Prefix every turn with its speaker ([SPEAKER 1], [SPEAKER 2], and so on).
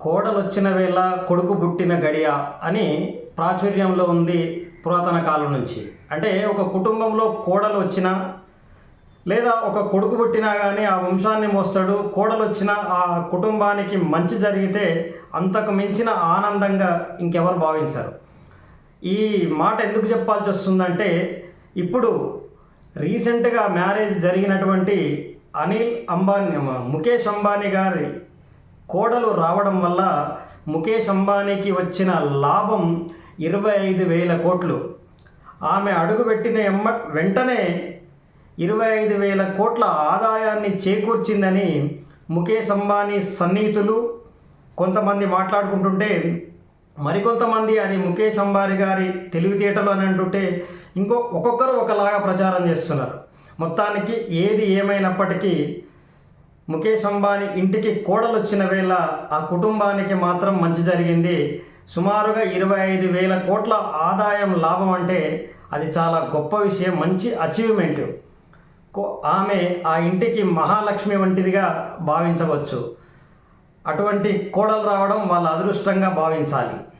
[SPEAKER 1] కోడలు వచ్చిన వేళ కొడుకు పుట్టిన గడియ అని ప్రాచుర్యంలో ఉంది పురాతన కాలం నుంచి. అంటే ఒక కుటుంబంలో కోడలు వచ్చినా లేదా ఒక కొడుకు పుట్టినా కానీ ఆ వంశాన్ని మోస్తాడు. కోడలు వచ్చిన ఆ కుటుంబానికి మంచి జరిగితే అంతకు మించిన ఆనందంగా ఇంకెవరు భావించరు. ఈ మాట ఎందుకు చెప్పాల్సి వస్తుందంటే ఇప్పుడు రీసెంట్గా మ్యారేజ్ జరిగినటువంటి అనిల్ అంబానీ ముఖేష్ అంబానీ గారి కోడలు రావడం వల్ల ముఖేష్ అంబానీకి వచ్చిన లాభం ఇరవై ఐదు వేల కోట్లు. ఆమె అడుగుపెట్టిన ఎమ్మ వెంటనే ఇరవై ఐదు వేల కోట్ల ఆదాయాన్ని చేకూర్చిందని ముఖేష్ అంబానీ సన్నిహితులు కొంతమంది మాట్లాడుకుంటుంటే మరికొంతమంది అది ముఖేష్ అంబానీ గారి తెలివితేటలు అని అంటుంటే ఇంకో ఒక్కొక్కరు ఒకలాగా ప్రచారం చేస్తున్నారు. మొత్తానికి ఏది ఏమైనప్పటికీ ముఖేష్ అంబానీ ఇంటికి కోడలు వచ్చిన వేళ ఆ కుటుంబానికి మాత్రం మంచి జరిగింది. సుమారుగా ఇరవై ఐదు వేల కోట్ల ఆదాయం లాభం అంటే అది చాలా గొప్ప విషయం మంచి అచీవ్మెంట్ కో- ఆమె ఆ ఇంటికి మహాలక్ష్మి వంటిదిగా భావించవచ్చు. అటువంటి కోడలు రావడం వాళ్ళ అదృష్టంగా భావించాలి.